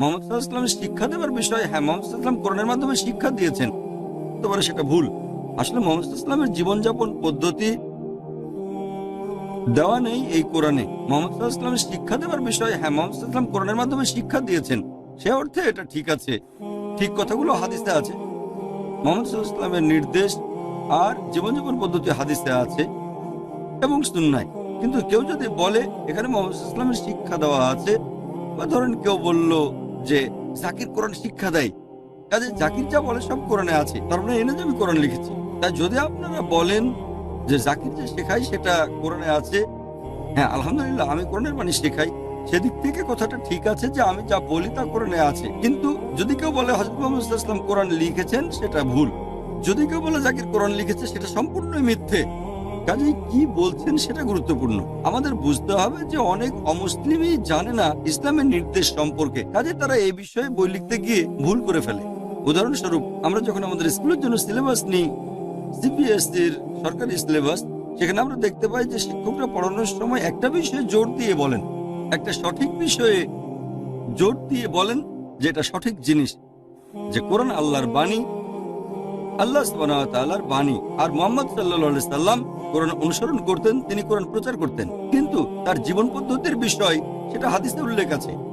মোহাম্মদ সাল্লাহামের শিক্ষা দেওয়ার বিষয়ে হ্যাঁ মোহাম্মদ সাল্লাম কোরআনের মাধ্যমে শিক্ষা দিয়েছেন। হতে পারে সেটা ভুল। আসলে মোহাম্মদ জীবনযাপন পদ্ধতি দেওয়া নেই এই কোরআনে। মোহাম্মদ শিক্ষা দেওয়ার বিষয়ে হ্যাঁ মোহাম্মদ সাল্লাম কোরআনের মাধ্যমে শিক্ষা দিয়েছেন। সে অর্থে এটা ঠিক আছে। ঠিক কথাগুলো হাদিসে আছে। মোহাম্মদ নির্দেশ আর জীবনযাপন পদ্ধতি হাদিসে আছে এবং সুন্নায়। কিন্তু কেউ যদি বলে, এখানে মোহাম্মদ ইসলামের শিক্ষা দেওয়া আছে, বা ধরেন কেউ বলল যে জাকির কোরআন শিক্ষা দেয়। কাজে জাকির যা বলে সব কোরআনে আছে। তার মানে এনে আমি কোরআন লিখেছি। তাই যদি আপনারা বলেন যে জাকির যে শেখাই সেটা কোরআনে আছে হ্যাঁ আলহামদুলিল্লাহ আমি কোরআনের বাণী শেখাই। সেদিক থেকে কথাটা ঠিক আছে যে আমি যা বলি তা কোরআনে আছে। কিন্তু যদি কেউ বলে হজরত মোহাম্মদ ইসলাম কোরআন লিখেছেন, সেটা ভুল। যদি কেউ বলে জাকির কোরআন লিখেছে, সেটা সম্পূর্ণই মিথ্যে। কাজেই কি বলছেন সেটা গুরুত্বপূর্ণ। আমাদের বুঝতে হবে যে অনেক অমুসলিমই জানে না ইসলামের নির্দেশ সম্পর্কে। কাজে তারা এই বিষয়ে বই লিখতে গিয়ে ভুল করে ফেলে। উদাহরণস্বরূপ, আমরা যখন আমাদের স্কুলের জন্য সিলেবাস নিই সিবিএসসির সরকারি সিলেবাস, সেখানে আমরা দেখতে পাই যে শিক্ষকরা পড়ানোর সময় একটা বিষয়ে জোর দিয়ে বলেন, একটা সঠিক বিষয়ে জোর দিয়ে বলেন যে এটা সঠিক জিনিস। যে কোরআন আল্লাহর বাণী আল্লাহ তাআলার বাণী। আর মোহাম্মদ আলাইহি সাল্লাম কোরআন অনুসরণ করতেন, তিনি কোরআন প্রচার করতেন। কিন্তু তার জীবন পদ্ধতির বিষয়, সেটা হাদিসে উল্লেখ আছে।